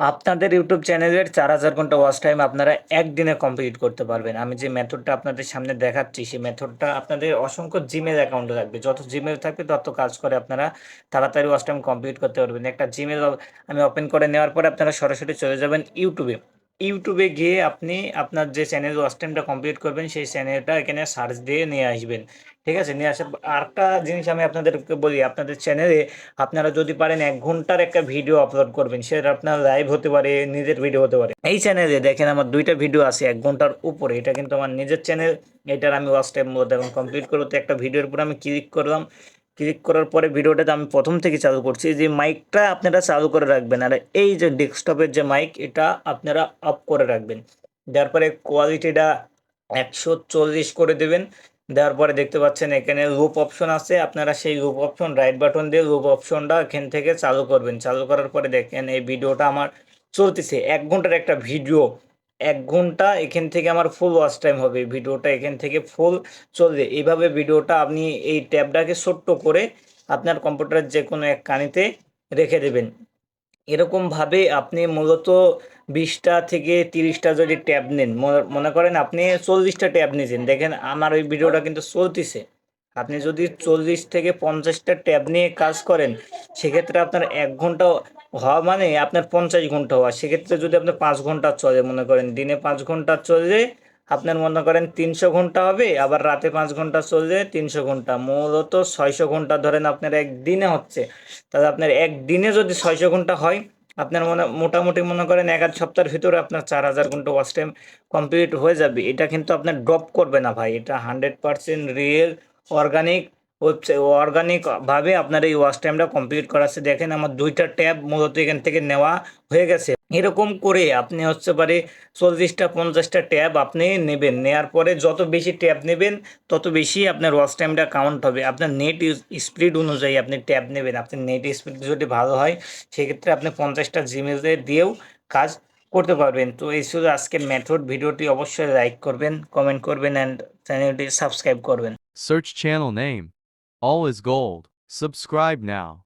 আপনাদের ইউটিউব চ্যানেলের চার হাজার ঘণ্টা ওয়াচ টাইম আপনারা একদিনে কমপ্লিট করতে পারবেন। আমি যে মেথডটা আপনাদের সামনে দেখাচ্ছি, সেই মেথডটা আপনাদের অসংখ্য জিমেল অ্যাকাউন্টে থাকবে। যত জিমেল থাকবে, তত কাজ করে আপনারা তাড়াতাড়ি ওয়াচ টাইম কমপ্লিট করতে পারবেন। একটা জিমেল আমি ওপেন করে নেওয়ার পরে আপনারা সরাসরি চলে যাবেন ইউটিউবে ইউটিউবে গিয়ে আপনি আপনার যে চ্যানেল ওয়াচ টাইমটা কমপ্লিট করবেন, সেই চ্যানেলটা এখানে সার্চ দিয়ে নিয়ে আসবেন। ঠিক আছে? নিয়ে আসার আরেকটা জিনিস আমি আপনাদেরকে বলি, আপনাদের চ্যানেলে আপনারা যদি পারেন এক ঘণ্টার একটা ভিডিও আপলোড করবেন, সেটা আপনার লাইভ হতে পারে, নিজের ভিডিও হতে পারে। এই চ্যানেলে দেখেন আমার দুইটা ভিডিও আছে এক ঘণ্টার উপরে, এটা কিন্তু আমার নিজের চ্যানেল এটার আমি ওয়াচ টাইম মধ্যে এখন কমপ্লিট করব তো একটা ভিডিওর উপর আমি ক্লিক করলাম। ক্লিক করার পরে ভিডিওটাতে আমি প্রথম থেকে চালু করছি যে মাইকটা আপনারা চালু করে রাখবেন। আর এই যে ডেস্কটপের যে মাইক, এটা আপনারা অফ করে রাখবেন। দেওয়ার পরে কোয়ালিটিটা একশো চল্লিশ করে দেবেন। দেওয়ার পরে দেখতে পাচ্ছেন এখানে লুপ অপশন আছে। আপনারা সেই লুপ অপশন রাইট বাটন দিয়ে লুপ অপশনটা এখান থেকে চালু করবেন। চালু করার পরে দেখেন এই ভিডিওটা আমার চলতেছে। এক ঘণ্টার একটা ভিডিও এক ঘণ্টা এখান থেকে আমার ফুল ওয়াচ টাইম হবে। ভিডিওটা এখান থেকে ফুল চলবে। এইভাবে ভিডিওটা আপনি এই ট্যাবটাকে ছোট্ট করে আপনার কম্পিউটারের যে কোনো এক কানিতে রেখে দেবেন। এরকমভাবে আপনি মূলত বিশটা থেকে তিরিশটা যদি ট্যাব নেন মনে- করেন আপনি চল্লিশটা ট্যাব নিয়েছেন। দেখেন, আমার ওই ভিডিওটা কিন্তু চলতেছে। আপনি যদি চল্লিশ থেকে পঞ্চাশটা ট্যাব নিয়ে কাজ করেন, সেক্ষেত্রে আপনার এক ঘণ্টা হওয়া মানে আপনার পঞ্চাশ ঘণ্টা হওয়া। সেক্ষেত্রে যদি আপনার পাঁচ ঘণ্টা চলে মনে করেন, দিনে পাঁচ ঘণ্টা চললে আপনার মনে করেন তিনশো ঘণ্টা হবে, আবার রাতে পাঁচ ঘণ্টা চললে তিনশো ঘণ্টা। মূলত ছয়শো ঘণ্টা ধরেন আপনার একদিনে হচ্ছে। তাহলে আপনার একদিনে যদি ছয়শো ঘণ্টা হয়, আপনার মনে, মোটামুটি মনে করেন এক আধ সপ্তাহের ভিতরে আপনার চার হাজার ঘণ্টা ওয়াচ টাইম কমপ্লিট হয়ে যাবে। এটা কিন্তু আপনার ড্রপ করবে না ভাই। এটা হান্ড্রেড পার্সেন্ট রিয়েল অর্গানিক হচ্ছে অর্গানিক ভাবে আপনার এই ওয়াচ টাইমটা কমপ্লিট করাচ্ছে দেখেন আমার দুইটা ট্যাব মূলত এখান থেকে নেওয়া হয়ে গেছে। এরকম করে আপনি হচ্ছে পারে চল্লিশটা, পঞ্চাশটা ট্যাব আপনি নেবেন। নেওয়ার পরে যত বেশি ট্যাব নেবেন, তত বেশি আপনার ওয়াচ টাইমটা কাউন্ট হবে। আপনার নেট স্পিড অনুযায়ী আপনি ট্যাব নেবেন। আপনার নেট স্পিড যদি ভালো হয়, সেক্ষেত্রে আপনি পঞ্চাশটা জিমেলে দিয়েও কাজ করতে পারবেন। তো এই শুধু আজকের মেথড ভিডিওটি অবশ্যই লাইক করবেন কমেন্ট করবেন অ্যান্ড চ্যানেলটি সাবস্ক্রাইব করবেন। Search channel name. All is gold. Subscribe now.